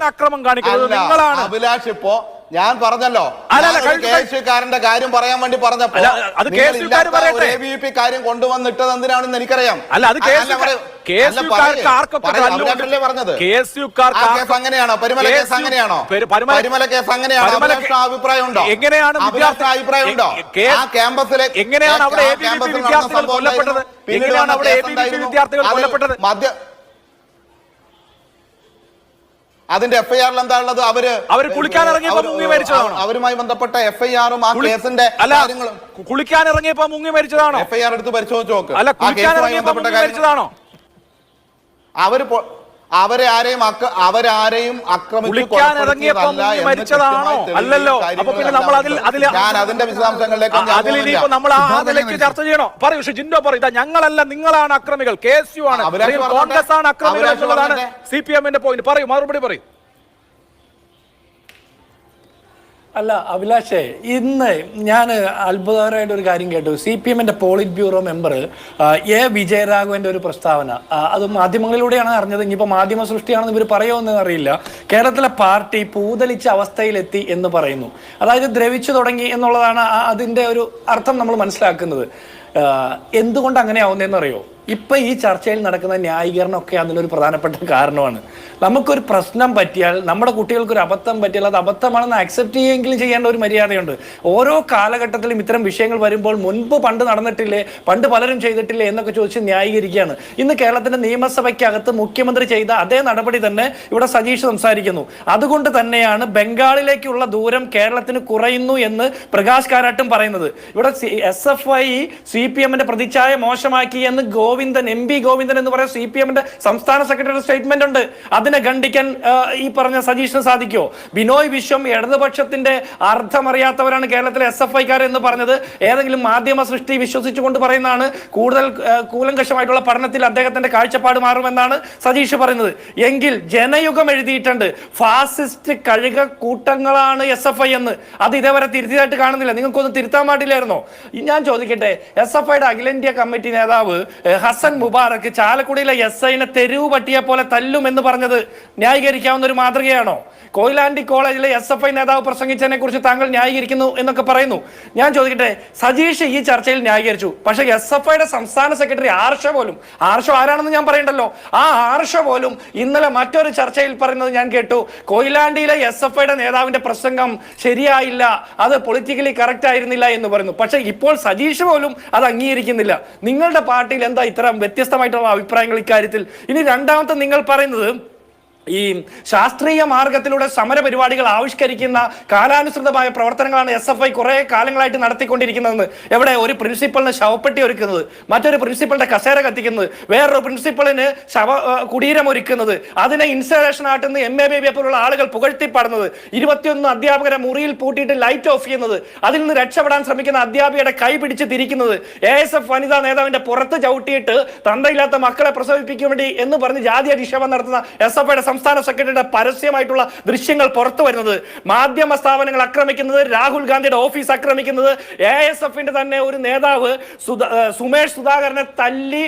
അക്രമം കാണിക്കുന്നത് നിങ്ങളാണ്. അഭിലാഷ് ഇപ്പോ ഞാൻ പറഞ്ഞല്ലോ. അല്ല, അല്ല, ഞാനൊരു കഴിഞ്ഞ- കെ എസ് യുക്കാരന്റെ കാര്യം പറയാൻ വേണ്ടി പറഞ്ഞപ്പോ കാര്യം കൊണ്ടുവന്നിട്ടത് എന്തിനാണെന്ന് എനിക്കറിയാം. അല്ല അത് അങ്ങനെയാണോ? പരിമല കേസ് അങ്ങനെയാണോ? പരിമല- കേസ് അങ്ങനെയാണോ? അഭിപ്രായം ഉണ്ടോ? എങ്ങനെയാണ് വിദ്യാർത്ഥി- അഭിപ്രായം ഉണ്ടോ ആ ക്യാമ്പസിലെ എങ്ങനെയാണ് അവിടെ വിദ്യാർത്ഥികൾ സംഭവം കൊല്ലപ്പെട്ടത്? എങ്ങനെയാണ് അവിടെ വിദ്യാർത്ഥികൾ കൊല്ലപ്പെട്ടത്? അതിന്റെ എഫ്ഐആറിൽ എന്താ ഉള്ളത് അവർ അവർ കുളിക്കാൻ ഇറങ്ങിയപ്പോ മുങ്ങി മരിച്ചതാണോ? അവരുമായി ബന്ധപ്പെട്ട എഫ്ഐആറും ആ കേസിന്റെ കാര്യങ്ങളും കുളിക്കാൻ ഇറങ്ങിയപ്പോ മുങ്ങി മരിച്ചതാണോ? എഫ്ഐആർ എടുത്ത് പരിശോധിച്ച് നോക്ക്. അല്ല കുളിക്കാൻ ഇറങ്ങിയപ്പോ മുങ്ങി മരിച്ചതാണോ? അവർ അവരെ ആരെയും അവരാരെയും മരിച്ചതാണോ? അല്ലല്ലോ. അപ്പൊ പിന്നെ നമ്മൾ അതിൽ അതിൽ ഞാൻ അതിന്റെ വിശദാംശങ്ങളിലേക്ക് നമ്മൾ ആ ചർച്ച ചെയ്യണോ? പറയൂ. പക്ഷെ ജിൻഡോ പറയും. ഇതാ ഞങ്ങളല്ല നിങ്ങളാണ് അക്രമികൾ. കെ എസ് യു ആണ്. കോൺഗ്രസ് ആണ് അക്രമികൾ എന്നുള്ളതാണ്. സി പി എമ്മിന്റെ പോയിന്റ് പറയൂ. മറുപടി പറയും. അല്ല അഭിലാഷേ ഇന്ന് ഞാൻ അത്ഭുതകരമായിട്ട് ഒരു കാര്യം കേട്ടു. സി പി എമ്മിന്റെ പോളിറ്റ് ബ്യൂറോ മെമ്പർ എ വിജയരാഘവന്റെ ഒരു പ്രസ്താവന. അത് മാധ്യമങ്ങളിലൂടെയാണ് അറിഞ്ഞത്. ഇനിയിപ്പോൾ മാധ്യമ സൃഷ്ടിയാണെന്ന് ഇവർ പറയുമെന്ന് അറിയില്ല. കേരളത്തിലെ പാർട്ടി പൂതലിച്ച അവസ്ഥയിലെത്തി എന്ന് പറയുന്നു. അതായത് ദ്രവിച്ചു തുടങ്ങി എന്നുള്ളതാണ് അതിന്റെ ഒരു അർത്ഥം നമ്മൾ മനസ്സിലാക്കുന്നത്. എന്തുകൊണ്ട് അങ്ങനെ ആവുന്നതെന്ന് അറിയോ ഇപ്പൊ ഈ ചർച്ചയിൽ നടക്കുന്ന ന്യായീകരണമൊക്കെ അതിലൊരു പ്രധാനപ്പെട്ട കാരണമാണ്. നമുക്കൊരു പ്രശ്നം പറ്റിയാൽ നമ്മുടെ കുട്ടികൾക്ക് ഒരു അബദ്ധം പറ്റിയാൽ അത് അബദ്ധമാണെന്ന് അക്സെപ്റ്റ് ചെയ്യുമെങ്കിലും ചെയ്യേണ്ട ഒരു മര്യാദയുണ്ട്. ഓരോ കാലഘട്ടത്തിലും ഇത്തരം വിഷയങ്ങൾ വരുമ്പോൾ മുൻപ് പണ്ട് നടന്നിട്ടില്ലേ പണ്ട് പലരും ചെയ്തിട്ടില്ലേ എന്നൊക്കെ ചോദിച്ച് ന്യായീകരിക്കുകയാണ്. ഇന്ന് കേരളത്തിന്റെ നിയമസഭയ്ക്കകത്ത് മുഖ്യമന്ത്രി ചെയ്ത അതേ നടപടി തന്നെ ഇവിടെ സജീഷ് സംസാരിക്കുന്നു. അതുകൊണ്ട് തന്നെയാണ് ബംഗാളിലേക്കുള്ള ദൂരം കേരളത്തിന് കുറയുന്നു എന്ന് പ്രകാശ് കാരാട്ടും പറയുന്നത്. ഇവിടെ S F I C P എമ്മിന്റെ പ്രതിച്ഛായ മോശമാക്കി എന്ന് ഗോവിന്ദൻ എം പി ഗോവിന്ദൻ എന്ന് പറയുന്ന സി പി എമ്മിന്റെ സംസ്ഥാന സെക്രട്ടറി സ്റ്റേറ്റ്മെന്റ് ഉണ്ട്. അതിനെ ഖണ്ഡിക്കാൻ ഈ പറഞ്ഞ സജീഷിന് സാധിക്കുമോ? ബിനോയ് വിശ്വം ഇടതുപക്ഷത്തിന്റെ അർത്ഥമറിയാത്തവരാണ് കേരളത്തിലെ എസ് എഫ് ഐക്കാർ എന്ന് പറഞ്ഞത്. ഏതെങ്കിലും മാധ്യമ സൃഷ്ടി വിശ്വസിച്ചുകൊണ്ട് പറയുന്നതാണ്. കൂടുതൽ കൂലങ്കഷമായിട്ടുള്ള പഠനത്തിൽ അദ്ദേഹത്തിന്റെ കാഴ്ചപ്പാട് മാറുമെന്നാണ് സജീഷ് പറയുന്നത്. എങ്കിൽ ജനയുഗം എഴുതിയിട്ടുണ്ട്. ഫാസിസ്റ്റ് കഴുക കൂട്ടങ്ങളാണ് എസ് എഫ് ഐ എന്ന്. അത് ഇതേവരെ തിരുത്തിയതായിട്ട് കാണുന്നില്ല. നിങ്ങൾക്കൊന്ന് തിരുത്താൻ പാടില്ലായിരുന്നോ? ഞാൻ ചോദിക്കട്ടെ എസ് എഫ് ഐയുടെ അഖിലേന്ത്യാ കമ്മിറ്റി നേതാവ് ഹസൻ മുബാറക്ക് ചാലക്കുടിയിലെ എസ് ഐനെ തെരുവ് പട്ടിയെ പോലെ തല്ലും എന്ന് പറഞ്ഞത് ന്യായീകരിക്കാവുന്ന ഒരു മാതൃകയാണോ? കൊയിലാണ്ടി കോളേജിലെ എസ് എഫ് ഐ നേതാവ് പ്രസംഗിച്ചതിനെ കുറിച്ച് താങ്കൾ ന്യായീകരിക്കുന്നു എന്നൊക്കെ പറയുന്നു. ഞാൻ ചോദിക്കട്ടെ സജീഷ് ഈ ചർച്ചയിൽ ന്യായീകരിച്ചു. പക്ഷേ എസ് എഫ് ഐയുടെ സംസ്ഥാന സെക്രട്ടറി ആർഷ പോലും ആർഷ ആരാണെന്ന് ഞാൻ പറയണ്ടല്ലോ? ആ ആർഷ പോലും ഇന്നലെ മറ്റൊരു ചർച്ചയിൽ പറയുന്നത് ഞാൻ കേട്ടു. കൊയിലാണ്ടിയിലെ എസ് എഫ് ഐയുടെ നേതാവിന്റെ പ്രസംഗം ശരിയായില്ല അത് പൊളിറ്റിക്കലി കറക്റ്റ് ആയിരുന്നില്ല എന്ന് പറയുന്നു. പക്ഷേ ഇപ്പോൾ സജീഷ് പോലും അത് അംഗീകരിക്കുന്നില്ല. നിങ്ങളുടെ പാർട്ടിയിൽ എന്താ ഇത്തരം വ്യത്യസ്തമായിട്ടുള്ള അഭിപ്രായങ്ങൾ ഇക്കാര്യത്തിൽ? ഇനി രണ്ടാമത്തെ നിങ്ങൾ പറയുന്നത് ഈ ശാസ്ത്രീയ മാർഗത്തിലൂടെ സമര പരിപാടികൾ ആവിഷ്കരിക്കുന്ന കാലാനുസൃതമായ പ്രവർത്തനങ്ങളാണ് എസ് എഫ് ഐ കുറെ കാലങ്ങളായിട്ട് നടത്തിക്കൊണ്ടിരിക്കുന്നതെന്ന്. എവിടെ ഒരു പ്രിൻസിപ്പളിന് ശവപ്പെട്ടി ഒരുക്കുന്നത് മറ്റൊരു പ്രിൻസിപ്പളിന്റെ കസേര കത്തിക്കുന്നത് വേറൊരു പ്രിൻസിപ്പളിന് ശവ കുടീരം ഒരുക്കുന്നത് അതിനെ ഇൻസ്റ്റലേഷൻ ആട്ടുന്ന എം എ ബേബി പോലുള്ള ആളുകൾ പുകഴ്ത്തിപ്പാടുന്നത് ഇരുപത്തിയൊന്ന് അധ്യാപകരെ മുറിയിൽ പൂട്ടിയിട്ട് ലൈറ്റ് ഓഫ് ചെയ്യുന്നത് അതിൽ നിന്ന് രക്ഷപ്പെടാൻ ശ്രമിക്കുന്ന അധ്യാപികയുടെ കൈ പിടിച്ച് തിരിക്കുന്നത് എ എസ് എഫ് വനിതാ നേതാവിന്റെ പുറത്ത് ചവിട്ടിയിട്ട് തന്തയില്ലാത്ത മക്കളെ പ്രസവിപ്പിക്കാൻ വേണ്ടി എന്ന് പറഞ്ഞ് ജാതി അധിക്ഷേപം നടത്തുന്ന എസ് എഫ് ഐയുടെ സംസ്ഥാന സെക്രട്ടറിയുടെ പരസ്യമായിട്ടുള്ള ദൃശ്യങ്ങൾ പുറത്തു വരുന്നത്. മാധ്യമ സ്ഥാപനങ്ങൾ ആക്രമിക്കുന്നത് രാഹുൽ ഗാന്ധിയുടെ ഓഫീസ് ആക്രമിക്കുന്നത് എ എസ് എഫിന്റെ തന്നെ ഒരു നേതാവ് സുമേഷ് സുധാകരനെ തല്ലി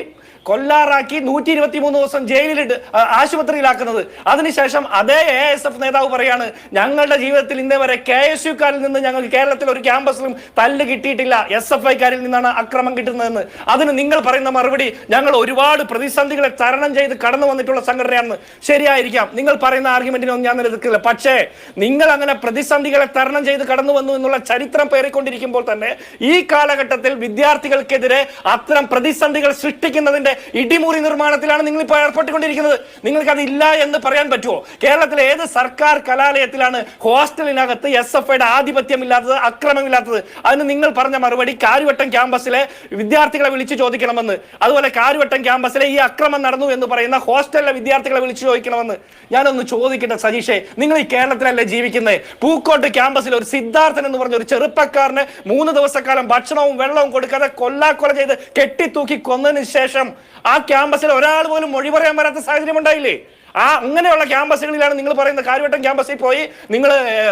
കൊല്ലാറാക്കി നൂറ്റി ഇരുപത്തി മൂന്ന് ദിവസം ജയിലിലിട്ട് ആശുപത്രിയിലാക്കുന്നത്. അതിനുശേഷം അതേ എ എസ് എഫ് നേതാവ് പറയാണ് ഞങ്ങളുടെ ജീവിതത്തിൽ ഇന്നേ വരെ കെ എസ് യുക്കാരിൽ നിന്ന് ഞങ്ങൾക്ക് കേരളത്തിൽ ഒരു ക്യാമ്പസിലും തല്ല് കിട്ടിയിട്ടില്ല. എസ് എഫ് ഐക്കാരിൽ നിന്നാണ് അക്രമം കിട്ടുന്നതെന്ന്. അതിന് നിങ്ങൾ പറയുന്ന മറുപടി ഞങ്ങൾ ഒരുപാട് പ്രതിസന്ധികളെ തരണം ചെയ്ത് കടന്നു വന്നിട്ടുള്ള സംഘടനയാണെന്ന് ശരിയായിരിക്കാം. നിങ്ങൾ പറയുന്ന ആർഗ്യുമെന്റിനൊന്നും ഞാൻ നിലനിൽക്കില്ല. പക്ഷേ നിങ്ങൾ അങ്ങനെ പ്രതിസന്ധികളെ തരണം ചെയ്ത് കടന്നു വന്നു എന്നുള്ള ചരിത്രം പേറിക്കൊണ്ടിരിക്കുമ്പോൾ തന്നെ ഈ കാലഘട്ടത്തിൽ വിദ്യാർത്ഥികൾക്കെതിരെ അത്തരം പ്രതിസന്ധികൾ സൃഷ്ടിക്കുന്നതിന്റെ ഇടിമുറി നിർമ്മാണത്തിലാണ് നിങ്ങൾ ഇപ്പോൾ ഏർപ്പെട്ടുകൊണ്ടിരിക്കുന്നത്. നിങ്ങൾക്ക് അതില്ല എന്ന് പറയാൻ പറ്റുമോ? കേരളത്തിലെ ഏത് സർക്കാർ കലാലയത്തിലാണ് ഹോസ്റ്റലിനകത്ത് എസ് എഫ് ഐയുടെ ആധിപത്യമില്ലാത്തത് അക്രമമില്ലാത്തത്? അതിന് നിങ്ങൾ പറഞ്ഞ മറുപടി കാര്യവട്ടം ക്യാമ്പസിലെ വിദ്യാർത്ഥികളെ വിളിച്ചു ചോദിക്കണമെന്ന്. അതുപോലെ കാര്യവട്ടം ക്യാമ്പസിലെ ഈ അക്രമം നടന്നു എന്ന് പറയുന്ന ഹോസ്റ്റലിലെ വിദ്യാർത്ഥികളെ വിളിച്ചു ചോദിക്കണമെന്ന്. ഞാനൊന്ന് ചോദിക്കട്ടെ സതീഷേ നിങ്ങൾ ഈ കേരളത്തിലല്ലേ ജീവിക്കുന്നത് പൂക്കോട്ട് ക്യാമ്പസിൽ ഒരു സിദ്ധാർത്ഥൻ എന്ന് പറഞ്ഞ ഒരു ചെറുപ്പക്കാരന് മൂന്ന് ദിവസക്കാലം ഭക്ഷണവും വെള്ളവും കൊടുക്കാതെ കൊല്ലാക്കൊല ചെയ്ത് കെട്ടിത്തൂക്കി കൊന്നതിന് ശേഷം ആ ക്യാമ്പസിൽ ഒരാൾ പോലും മൊഴി പറയാൻ വരാത്ത സാഹചര്യം ഉണ്ടായില്ലേ? ആ അങ്ങനെയുള്ള ക്യാമ്പസുകളിലാണ് നിങ്ങൾ പറയുന്ന കാര്യവട്ടം ക്യാമ്പസിൽ പോയി നിങ്ങൾ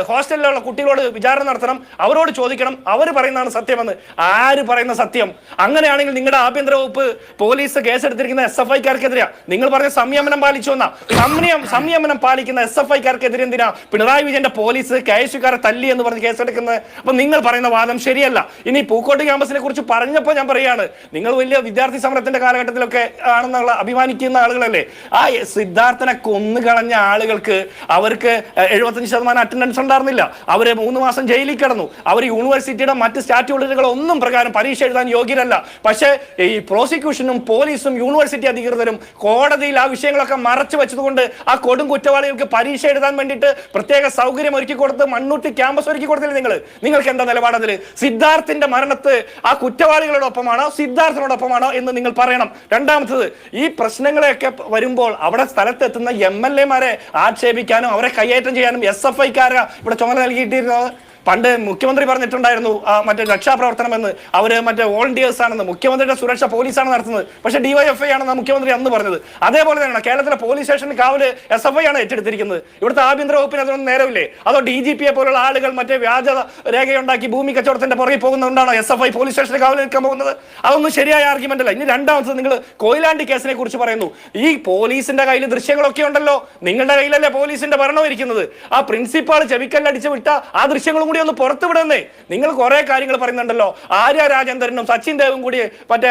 ഹോസ്റ്റലിലുള്ള കുട്ടികളോട് വിചാരണ നടത്തണം അവരോട് ചോദിക്കണം അവർ പറയുന്നതാണ് സത്യമെന്ന്. ആര് പറയുന്ന സത്യം? അങ്ങനെയാണെങ്കിൽ നിങ്ങളുടെ ആഭ്യന്തര വകുപ്പ് പോലീസ് കേസെടുത്തിരിക്കുന്ന എസ് എഫ് ഐക്കാർക്കെതിരെയാ. നിങ്ങൾ പറഞ്ഞ സംയമനം പാലിച്ചു എന്നാ. സംയം സംയമനം പാലിക്കുന്ന എസ് എഫ് ഐക്കാർക്കെതിരെ എന്തിനാ? പിണറായി വിജയന്റെ പോലീസ് കെ എസ് യുക്കാരെ തല്ലി എന്ന് പറഞ്ഞ് കേസെടുക്കുന്നത്? അപ്പൊ നിങ്ങൾ പറയുന്ന വാദം ശരിയല്ല. ഇനി പൂക്കോട്ട് ക്യാമ്പസിനെ കുറിച്ച് പറഞ്ഞപ്പോൾ ഞാൻ പറയാണ് നിങ്ങൾ വലിയ വിദ്യാർത്ഥി സമരത്തിന്റെ കാലഘട്ടത്തിലൊക്കെ ആണെന്നുള്ള അഭിമാനിക്കുന്ന ആളുകളല്ലേ? ആ സിദ്ധാർത്ഥനെ കൊന്നു കളഞ്ഞ ആളുകൾക്ക് അവർക്ക് എഴുപത്തഞ്ച് ശതമാനം അറ്റൻഡൻസ് ഉണ്ടായിരുന്നില്ല. അവർ മൂന്ന് മാസം ജയിലിൽ കിടന്നു. അവർ യൂണിവേഴ്സിറ്റിയുടെ മറ്റ് സ്റ്റാറ്റ്യൂട്ടുകൾ പ്രകാരം പരീക്ഷ എഴുതാൻ യോഗ്യരല്ല. പക്ഷേ ഈ പ്രോസിക്യൂഷനും പോലീസും യൂണിവേഴ്സിറ്റി അധികൃതരും കോടതിയിൽ ആ വിഷയങ്ങളൊക്കെ മറച്ചു വെച്ചതുകൊണ്ട് ആ കൊടും കുറ്റവാളികൾക്ക് പരീക്ഷ എഴുതാൻ വേണ്ടിയിട്ട് പ്രത്യേക സൗകര്യം ഒരുക്കി കൊടുത്ത് മണ്ണൂട്ടി ക്യാമ്പസ് ഒരുക്കി കൊടുത്തില്ല നിങ്ങൾ നിങ്ങൾക്ക് എന്താ നിലപാടതിൽ സിദ്ധാർത്ഥിന്റെ മരണത്ത് ആ കുറ്റവാളികളോടൊപ്പമാണോ സിദ്ധാർത്ഥിനോടൊപ്പമാണോ എന്ന് നിങ്ങൾ പറയണം. രണ്ടാമത്തത് ഈ പ്രശ്നങ്ങളെയൊക്കെ വരുമ്പോൾ അവിടെ സ്ഥലത്തെത്തുന്ന എം എൽ എമാരെ ആക്ഷേപിക്കാനും അവരെ കയ്യേറ്റം ചെയ്യാനും എസ് എഫ് ഐക്കാരാണ് ഇവിടെ ചുമതല നൽകിയിട്ടിരുന്നത്. പണ്ട് മുഖ്യമന്ത്രി പറഞ്ഞിട്ടുണ്ടായിരുന്നു മറ്റേ രക്ഷാപ്രവർത്തനം എന്ന്. അവർ മറ്റേ വോളണ്ടിയേഴ്സ് ആണെന്ന് മുഖ്യമന്ത്രിയുടെ സുരക്ഷ പോലീസാണ് നടത്തുന്നത്. പക്ഷെ ഡിവൈഎഫ്ഐ ആണെന്ന് മുഖ്യമന്ത്രി അന്ന് പറഞ്ഞത്. അതേപോലെ തന്നെയാണ് കേരളത്തിലെ പോലീസ് സ്റ്റേഷനിൽ കാവൽ എസ് എഫ് ഐ ആണ് ഏറ്റെടുത്തിരിക്കുന്നത്. ഇവിടുത്തെ ആഭ്യന്തര വകുപ്പിന് അതിനൊന്നും നേരമില്ലേ? അതോ ഡി ജി പിയെ പോലുള്ള ആളുകൾ മറ്റേ വ്യാജ രേഖയുണ്ടാക്കി ഭൂമി കച്ചവടത്തിന്റെ പുറകെ പോകുന്നതുകൊണ്ടാണോ എസ് എഫ് ഐ പോലീസ് സ്റ്റേഷനിൽ കാവൽ നിൽക്കാൻ പോകുന്നത്? അതൊന്നും ശരിയായ ആർഗ്യുമെന്റ് അല്ല. ഇനി രണ്ടാമത്തെ നിങ്ങൾ കൊയിലാണ്ടി കേസിനെ കുറിച്ച് പറയുന്നു. ഈ പോലീസിന്റെ കയ്യിൽ ദൃശ്യങ്ങളൊക്കെ ഉണ്ടല്ലോ നിങ്ങളുടെ കയ്യിലല്ലേ പോലീസിന്റെ ഭരണം ഇരിക്കുന്നത്? ആ പ്രിൻസിപ്പാൾ ചെവിക്കല്ലടിച്ച് വിട്ട ആ ദൃശ്യങ്ങളും കൂടി ഒന്ന് പുറത്തു വിടുന്നേ. നിങ്ങൾ കുറെ കാര്യങ്ങൾ പറയുന്നുണ്ടല്ലോ. ആര്യ രാജേന്ദ്രനും സച്ചിൻ ദേവും കൂടി മറ്റേ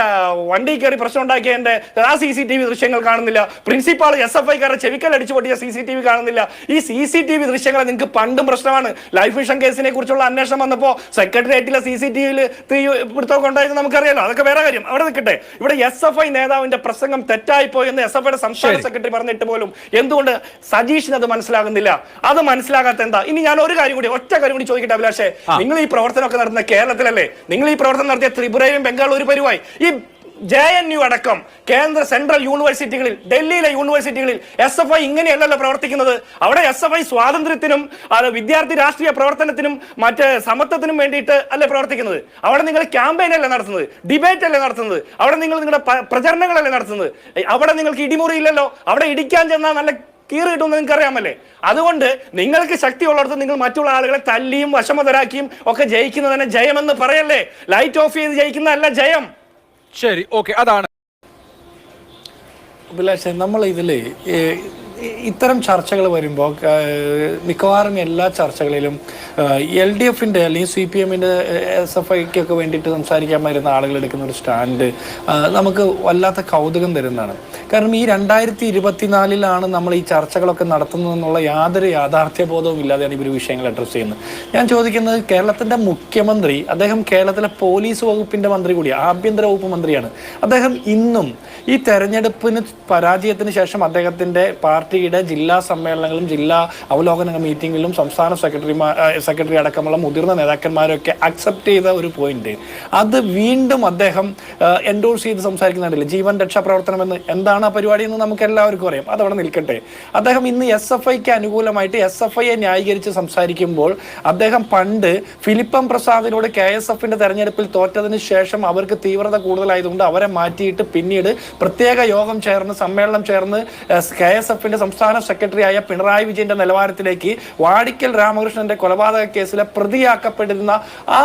വണ്ടി കയറി പ്രശ്നം ഉണ്ടാക്കിയതിന്റെ ആ സി സി ടി വി ദൃശ്യങ്ങൾ കാണുന്നില്ല. പ്രിൻസിപ്പാൾ എസ് എഫ് ഐക്കാരെ അടിച്ചു പൊട്ടിയ സി സി ടി വി കാണുന്നില്ല. ഈ സി സി ടി വി ദൃശ്യങ്ങൾ നിങ്ങൾക്ക് പണ്ടും പ്രശ്നമാണ്. ലൈഫ് മിഷൻ കേസിനെ കുറിച്ചുള്ള അന്വേഷണം വന്നപ്പോൾ സെക്രട്ടേറിയറ്റിലെ സി സി ടി വിയിൽ തീ പിടുത്തമൊക്കെ ഉണ്ടായിരുന്നു നമുക്കറിയാലോ. അതൊക്കെ വേറെ കാര്യം. അവിടെ നിൽക്കട്ടെ. ഇവിടെ എസ് എഫ് ഐ നേതാവിന്റെ പ്രസംഗം തെറ്റായിപ്പോയി എന്ന് എസ് എഫ് ഐയുടെ സംസ്ഥാന സെക്രട്ടറി പറഞ്ഞിട്ട് പോലും എന്തുകൊണ്ട് സജീഷിന് അത് മനസ്സിലാകുന്നില്ല? അത് മനസ്സിലാകാത്ത എന്താ? ഇനി ഞാൻ ഒരു കാര്യം കൂടി ഒറ്റ കാര്യം കൂടി ചോദിക്കട്ടെ. അഭിലാഷേ നിങ്ങൾ ഈ പ്രവർത്തനമൊക്കെ നടത്തുന്ന കേരളത്തിലല്ലേ? നിങ്ങൾ ഈ പ്രവർത്തനം നടത്തിയ ത്രിപുരയിലും ഒരു പരിവായി ഈ ജെ എൻ യു അടക്കം കേന്ദ്ര സെൻട്രൽ യൂണിവേഴ്സിറ്റികളിൽ ഡൽഹിയിലെ യൂണിവേഴ്സിറ്റികളിൽ എസ് എഫ് ഐ ഇങ്ങനെയല്ലല്ലോ പ്രവർത്തിക്കുന്നത്. അവിടെ എസ് എഫ് ഐ സ്വാതന്ത്ര്യത്തിനും അത് വിദ്യാർത്ഥി രാഷ്ട്രീയ പ്രവർത്തനത്തിനും മറ്റ് സമത്വത്തിനും വേണ്ടിയിട്ട് അല്ലേ പ്രവർത്തിക്കുന്നത്? അവിടെ നിങ്ങൾ ക്യാമ്പയിൻ അല്ലേ നടത്തുന്നത്? ഡിബേറ്റ് അല്ലേ നടത്തുന്നത്? അവിടെ നിങ്ങൾ നിങ്ങളുടെ പ്രചരണങ്ങളല്ലേ നടത്തുന്നത്? അവിടെ നിങ്ങൾക്ക് ഇടിമുറിയില്ലല്ലോ അവിടെ ഇടിക്കാൻ ചെന്നാൽ നല്ല കീറ് കിട്ടുമെന്ന് നിങ്ങൾക്ക് അറിയാമല്ലേ? അതുകൊണ്ട് നിങ്ങൾക്ക് ശക്തി ഉള്ളിടത്ത് നിങ്ങൾ മറ്റുള്ള ആളുകളെ തല്ലിയും വശമതരാക്കിയും ഒക്കെ ജയിക്കുന്നതിനെ ജയമെന്ന് പറയല്ലേ? ലൈറ്റ് ഓഫ് ചെയ്ത് ജയിക്കുന്നതല്ല ജയം. ശരി ഓക്കെ അതാണ്. അഭിലാഷ് നമ്മൾ ഇതിൽ ഇത്തരം ചർച്ചകൾ വരുമ്പോൾ മിക്കവാറും എല്ലാ ചർച്ചകളിലും എൽ ഡി എഫിന്റെ അല്ലെങ്കിൽ സി പി എമ്മിന്റെ എസ് എഫ് ഐക്കൊക്കെ വേണ്ടിയിട്ട് സംസാരിക്കാൻ വരുന്ന ആളുകൾ എടുക്കുന്ന ഒരു സ്റ്റാൻഡ് നമുക്ക് വല്ലാത്ത കൗതുകം തരുന്നതാണ്. കാരണം ഈ രണ്ടായിരത്തി ഇരുപത്തിനാലിലാണ് നമ്മൾ ഈ ചർച്ചകളൊക്കെ നടത്തുന്നതെന്നുള്ള യാതൊരു യാഥാർത്ഥ്യബോധവും ഇല്ലാതെയാണ് ഇവർ വിഷയങ്ങൾ അഡ്രസ്സ് ചെയ്യുന്നത്. ഞാൻ ചോദിക്കുന്നത് കേരളത്തിന്റെ മുഖ്യമന്ത്രി അദ്ദേഹം കേരളത്തിലെ പോലീസ് വകുപ്പിന്റെ മന്ത്രി കൂടിയാണ് ആഭ്യന്തര വകുപ്പ് മന്ത്രിയാണ്. അദ്ദേഹം ഇന്നും ഈ തെരഞ്ഞെടുപ്പിന് പരാജയത്തിന് ശേഷം അദ്ദേഹത്തിന്റെ പാർട്ടിയുടെ ജില്ലാ സമ്മേളനങ്ങളും ജില്ലാ അവലോകന മീറ്റിങ്ങിലും സംസ്ഥാന സെക്രട്ടറിമാർ സെക്രട്ടറി അടക്കമുള്ള മുതിർന്ന നേതാക്കന്മാരൊക്കെ അക്സെപ്റ്റ് ചെയ്ത ഒരു പോയിന്റ് അത് വീണ്ടും അദ്ദേഹം എൻഡോഴ്സ് ചെയ്ത് സംസാരിക്കുന്നുണ്ടല്ലോ? ജീവൻ രക്ഷാപ്രവർത്തനം എന്ന് എന്താണ് ആ പരിപാടി എന്ന് നമുക്ക് എല്ലാവർക്കും അറിയാം. അതവിടെ നിൽക്കട്ടെ. അദ്ദേഹം ഇന്ന് എസ് എഫ് ഐക്ക് അനുകൂലമായിട്ട് എസ് എഫ് ഐയെ ന്യായീകരിച്ച് സംസാരിക്കുമ്പോൾ അദ്ദേഹം പണ്ട് ഫിലിപ്പം പ്രസാദിനോട് കെ എസ് എഫിന്റെ തെരഞ്ഞെടുപ്പിൽ തോറ്റതിന് ശേഷം അവർക്ക് തീവ്രത കൂടുതലായതുകൊണ്ട് അവരെ മാറ്റിയിട്ട് പിന്നീട് പ്രത്യേക യോഗം ചേർന്ന് സമ്മേളനം ചേർന്ന് കെ എസ് എഫിന്റെ സംസ്ഥാന സെക്രട്ടറി ആയ പിണറായി വിജയന്റെ നിലവാരത്തിലേക്ക് വാടിക്കൽ രാമകൃഷ്ണന്റെ കൊലപാതക കേസിലെ പ്രതിയാക്കപ്പെട്ടിരുന്ന ആ,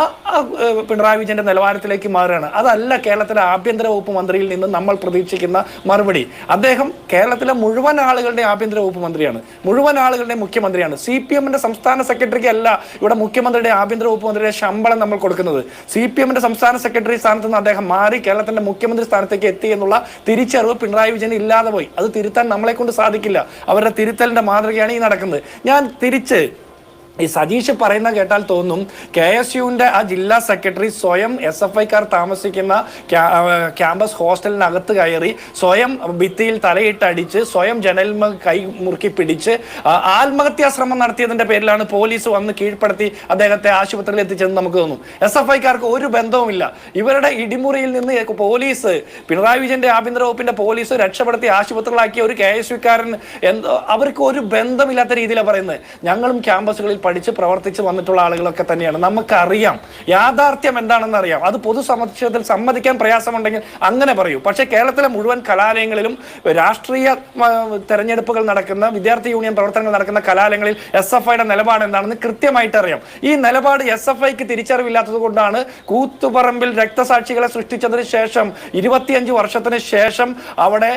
പിണറായി വിജയന്റെ നിലവാരത്തിലേക്ക് മാറുകയാണ്. അതല്ല കേരളത്തിലെ ആഭ്യന്തര വകുപ്പ് മന്ത്രിയിൽ നിന്ന് നമ്മൾ പ്രതീക്ഷിക്കുന്ന മറുപടി. അദ്ദേഹം കേരളത്തിലെ മുഴുവൻ ആളുകളുടെ ആഭ്യന്തര വകുപ്പ് മന്ത്രിയാണ്. മുഴുവൻ ആളുകളുടെ മുഖ്യമന്ത്രിയാണ്. സി പി എമ്മിന്റെ സംസ്ഥാന സെക്രട്ടറിക്ക് അല്ല ഇവിടെ മുഖ്യമന്ത്രിയുടെ ആഭ്യന്തര വകുപ്പ് മന്ത്രിയുടെ ശമ്പളം നമ്മൾ കൊടുക്കുന്നത്. സി പി എമ്മിന്റെ സംസ്ഥാന സെക്രട്ടറി സ്ഥാനത്ത് നിന്ന് അദ്ദേഹം മാറി കേരളത്തിന്റെ മുഖ്യമന്ത്രി സ്ഥാനത്തേക്ക് എത്തി എന്നുള്ള തിരിച്ചറിവ് പിണറായി വിജയൻ ഇല്ലാതെ പോയി. അത് തിരുത്താൻ നമ്മളെ കൊണ്ട് സാധിക്കില്ല. അവരുടെ തിരുത്തലിന്റെ മാതൃകയാണ് ഈ നടക്കുന്നത്. ഞാൻ തിരിച്ച് ഈ സതീഷ് പറയുന്ന കേട്ടാൽ തോന്നും കെ എസ് യുവിന്റെ ആ ജില്ലാ സെക്രട്ടറി സ്വയം എസ് എഫ് ഐക്കാർ താമസിക്കുന്ന ക്യാമ്പസ് ഹോസ്റ്റലിനകത്ത് കയറി സ്വയം ഭിത്തിയിൽ തലയിട്ടടിച്ച് സ്വയം ജനൽമ കൈ മുറുക്കി പിടിച്ച് ആത്മഹത്യാ ശ്രമം നടത്തിയതിന്റെ പേരിലാണ് പോലീസ് വന്ന് കീഴ്പ്പെടുത്തി അദ്ദേഹത്തെ ആശുപത്രിയിൽ എത്തിച്ചെന്ന് നമുക്ക് തോന്നും. എസ് എഫ് ഐക്കാർക്ക് ഒരു ബന്ധവുമില്ല. ഇവരുടെ ഇടിമുറിയിൽ നിന്ന് പോലീസ് പിണറായി വിജയന്റെ ആഭ്യന്തര വകുപ്പിന്റെ പോലീസ് രക്ഷപ്പെടുത്തി ആശുപത്രികളാക്കിയ ഒരു കെ എസ് യുക്കാരൻ എന്തോ അവർക്ക് ഒരു ബന്ധമില്ലാത്ത രീതിയിലാണ് പറയുന്നത്. ഞങ്ങളും ക്യാമ്പസുകളിൽ പഠിച്ച് പ്രവർത്തിച്ച് വന്നിട്ടുള്ള ആളുകളൊക്കെ തന്നെയാണ്. നമുക്കറിയാം. യാഥാർത്ഥ്യം എന്താണെന്ന് അറിയാം അത് പൊതുസമക്ഷത്തിൽ സമ്മതിക്കാൻ പ്രയാസമുണ്ടെങ്കിൽ അങ്ങനെ പറയൂ. പക്ഷേ കേരളത്തിലെ മുഴുവൻ കലാലയങ്ങളിലും രാഷ്ട്രീയ തെരഞ്ഞെടുപ്പുകൾ നടക്കുന്ന വിദ്യാർത്ഥി യൂണിയൻ പ്രവർത്തനങ്ങൾ നടക്കുന്ന കലാലയങ്ങളിൽ എസ് എഫ് ഐയുടെ നിലപാട് എന്താണെന്ന് കൃത്യമായിട്ട് അറിയാം ഈ നിലപാട് എസ് എഫ് ഐക്ക് തിരിച്ചറിവില്ലാത്തത് കൊണ്ടാണ് കൂത്തുപറമ്പിൽ രക്തസാക്ഷികളെ സൃഷ്ടിച്ചതിന് ശേഷം ഇരുപത്തിയഞ്ച് വർഷത്തിന് ശേഷം അവിടെ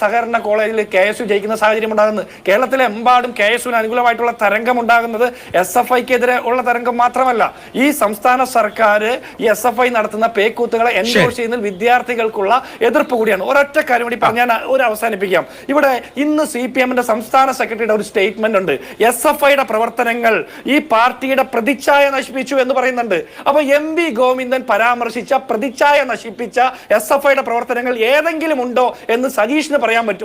സഹകരണ കോളേജിൽ കെ എസ് യു ജയിക്കുന്ന സാഹചര്യം ഉണ്ടാകുന്നത്. കേരളത്തിലെ എമ്പാടും കെ എസ് യുവിന് അനുകൂലമായിട്ടുള്ള തരംഗം ഉണ്ടാകുന്നത് എസ് എഫ് ഐക്കെതിരെ ഉള്ള തരംഗം മാത്രമല്ല ഈ സംസ്ഥാന സർക്കാർ ഈ എസ് എഫ് ഐ നടത്തുന്ന പേക്കൂത്തുകളെ എൻഡോഴ്സ് ചെയ്യുന്നതിൽ വിദ്യാർത്ഥികൾക്കുള്ള എതിർപ്പ് കൂടിയാണ്. ഒരൊറ്റ കാര്യം കൂടി പറഞ്ഞാൽ ഒരു അവസാനിപ്പിക്കാം. ഇവിടെ ഇന്ന് സി പി എമ്മിന്റെ സംസ്ഥാന സെക്രട്ടറിയുടെ ഒരു സ്റ്റേറ്റ്മെന്റ് ഉണ്ട്. എസ് എഫ് ഐയുടെ പ്രവർത്തനങ്ങൾ ഈ പാർട്ടിയുടെ പ്രതിച്ഛായ നശിപ്പിച്ചു എന്ന് പറയുന്നുണ്ട്. അപ്പൊ എം വി ഗോവിന്ദൻ പരാമർശിച്ച പ്രതിച്ഛായ നശിപ്പിച്ച എസ് എഫ് ഐയുടെ പ്രവർത്തനങ്ങൾ ഏതെങ്കിലും ഉണ്ടോ എന്ന് സതീഷിന് പറയാൻ പറ്റും